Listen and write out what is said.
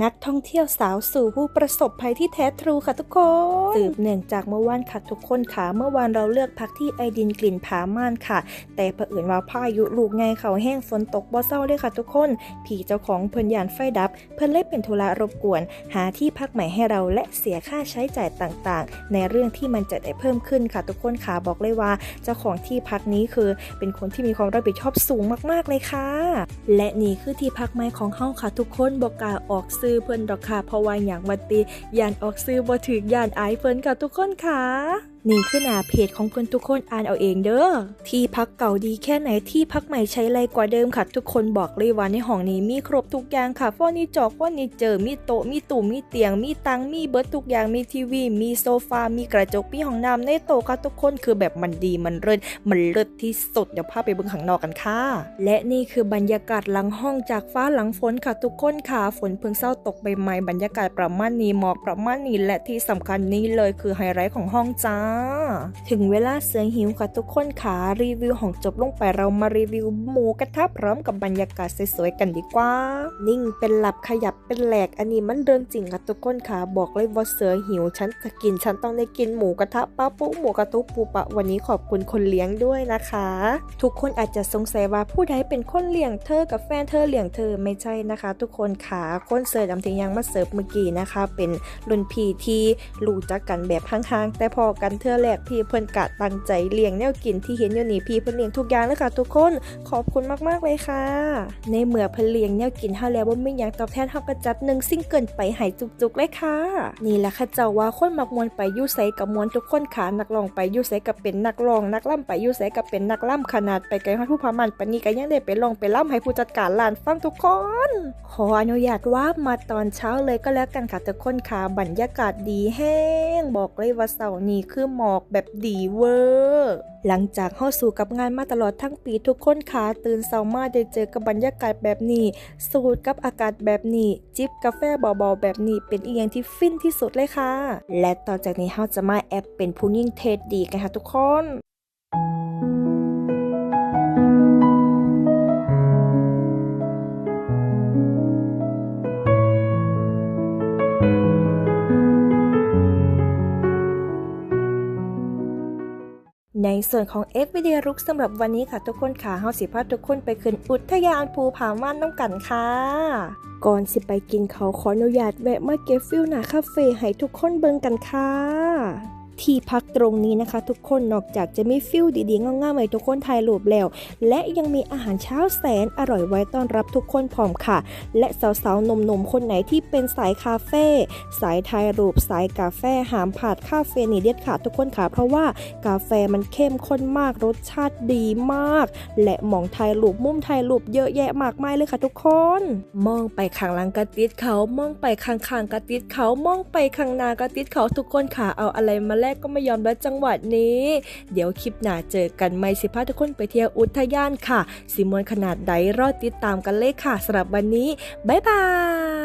นักท่องเที่ยวสาวสู่ผู้ประสบภัยที่แท้ทรูค่ะทุกคน สืบเนื่องจากเมื่อวานค่ะทุกคนค่ะ เมื่อวานเราเลือกพักที่ไอดินกลิ่นผาม่านค่ะ แต่เผอิญว่าพายุลูกไงเขาแห้งฝนตกบ่เศร้าเลยค่ะทุกคน ผีเจ้าของเพิ่นยานไฟดับ เพิ่นเลยเป็นธุระรบกวน หาที่พักใหม่ให้เราและเสียค่าใช้จ่ายต่างๆ ในเรื่องที่มันจะได้เพิ่มขึ้นค่ะทุกคนค่ะบอกเลยว่า เจ้าของที่พักนี้คือ เป็นคนที่มีความรับผิดชอบสูงมากๆเลยค่ะ และนี่คือที่พักใหม่ของเฮาค่ะทุกคนบอกกาออกซื้อเพิ่นดอกค่ะเพราะว่าอย่างวัตียานออกซื้อบ่ถึกยานอายเพิ่นค่ะทุกคนค่ะนี่คือหน้าเพจของเพื่อนทุกคนอ่านเอาเองเด้อที่พักเก่าดีแค่ไหนที่พักใหม่ใช้ไรกว่าเดิมค่ะ ทุกคนบอกเลยว่าในห้องนี้มีครบทุกอย่างค่ะฟอร์นิเจอร์ฟอร์นิเจอร์มีโต๊ะมีตู้มีเตียงมีตังมีเบิร์ดทุกอย่างมีทีวี มีโซฟา มีกระจกมีห้องน้ำในโต๊ะค่ะทุกคนคือแบบมันดีมันเลิศมันเลิศที่สุดเดี๋ยวพาไปเบิ่งข้างนอกกันค่ะ และนี่คือบรรยากาศหลังห้องจากฟ้าหลังฝนค่ะทุกคนค่ะฝนเพิ่งเศร้าตกใบไม้บรรยากาศประมาณนี้หมอกประมาณนี้และที่สำคัญนี้เลยคือไฮไลท์ของห้องจ้า ถึงเวลาเสือหิวค่ะทุกคนค่ะรีวิวของจบลงไปเรามารีวิวหมูกระทะพร้อมกับบรรยากาศสวยๆกันดีกว่า นิ่งเป็นหลับขยับเป็นแหลกอันนี้มันเรื่องจริงค่ะทุกคนค่ะบอกเลยว่าเสือหิวฉันจะกินฉันต้องได้กินหมูกระทะป้าปุ๊หมูกระทุปูปะวันนี้ขอบคุณคนเลี้ยงด้วยนะคะ ทุกคนอาจจะสงสัยว่าผู้ใดเป็นคนเลี้ยงเธอกับแฟนเธอเลี้ยงเธอไม่ใช่นะคะ ทุกคนค่ะคนเสิร์ฟดำเทียงยังมาเสิร์ฟเมื่อกี้นะคะ เป็นรุ่นพี่ที่รู้จักกันแบบห่างๆ แต่พอกันเธอแรกพี่เพิ่นกะตั้งใจเลี้ยงแนวกินที่เห็นอยู่นี่พี่เพิ่นเลี้ยงทุกอย่างเลยค่ะทุกคนขอบคุณมากๆเลยค่ะ ในเมื่อเพิ่นเลี้ยงแนวกินเฮาแล้วบ่มีหยังตอบแทนเฮาก็จัดหนึ่งซิ่งเกิลไปให้จุกๆเลยค่ะ นี่แหละค่ะเจ้าว่าคนมักมวนไปอยู่ไสกับมวนทุกคนค่ะนักร้องไปอยู่ไสกับเป็นนักร้อง นักล่ำไปอยู่ไสกับเป็นนักล่ำขนาดไปไกลฮอดผู้พามันปานนี้ก็ยังได้ไปร้องไปล่ำให้ผู้จัดการร้านฟังทุกคน ขออนุญาตว่ามาตอนเช้าเลยก็แล้วกันค่ะทุกคนค่ะบรรยากาศดีแห้ง บอกเลยว่าเสาร์นี้คือหมอกแบบดีเวอร์หลังจากเข้าสู่กับงานมาตลอดทั้งปีทุกคนค่ะตื่นเช้ามาได้เจอกับบรรยากาศแบบนี้ สูดกับอากาศแบบนี้ จิบกาแฟเบาๆแบบนี้ เป็นอีกอย่างที่ฟินที่สุดเลยค่ะ และต่อจากนี้เราจะมาแอปเป็นผู้ยิ่งเทสดีกันค่ะทุกคน ส่วนของ f v d รุกสำหรับวันนี้ค่ะทุกคนค่ะเฮาสิพาทุกคนไปขึ้นอุทยานภูผาม่านน้ำกันค่ะ ก่อนสิไปกินเขาขออนุญาตแวะมาเก็บฟิลหนาคาเฟ่ให้ทุกคนเบิ่งกันค่ะ ที่พักตรงนี้นะคะ ทุกคนนอกจากจะมีฟิลดีๆง่ายๆให้ทุกคนถ่ายรูปแล้ว และยังมีอาหารเช้าแสนอร่อยไว้ต้อนรับทุกคนพร้อมค่ะ และสาวๆหนุ่มๆคนไหนที่เป็นสายคาเฟ่สายถ่ายรูปสายกาแฟหามผัดคาเฟ่นี่เด็ดขาดทุกคนค่ะ เพราะว่ากาแฟมันเข้มข้นมากรสชาติดีมาก และหมองถ่ายรูปมุมถ่ายรูปเยอะแยะมากมายเลยค่ะ ทุกคน มองไปข้างหลังกระติดเขามองไปข้างๆกระติดเขามองไปข้างหน้ากระติดเขาทุกคนค่ะเอาอะไรมาแรกก็ไม่ยอมแล้วจังหวัดนี้ เดี๋ยวคลิปหน้าเจอกันไหมสิพาทุกคนไปเที่ยวอุทยานค่ะสิมวลขนาดใดรอดติดตามกันเลยค่ะสำหรับวันนี้ บ๊ายบาย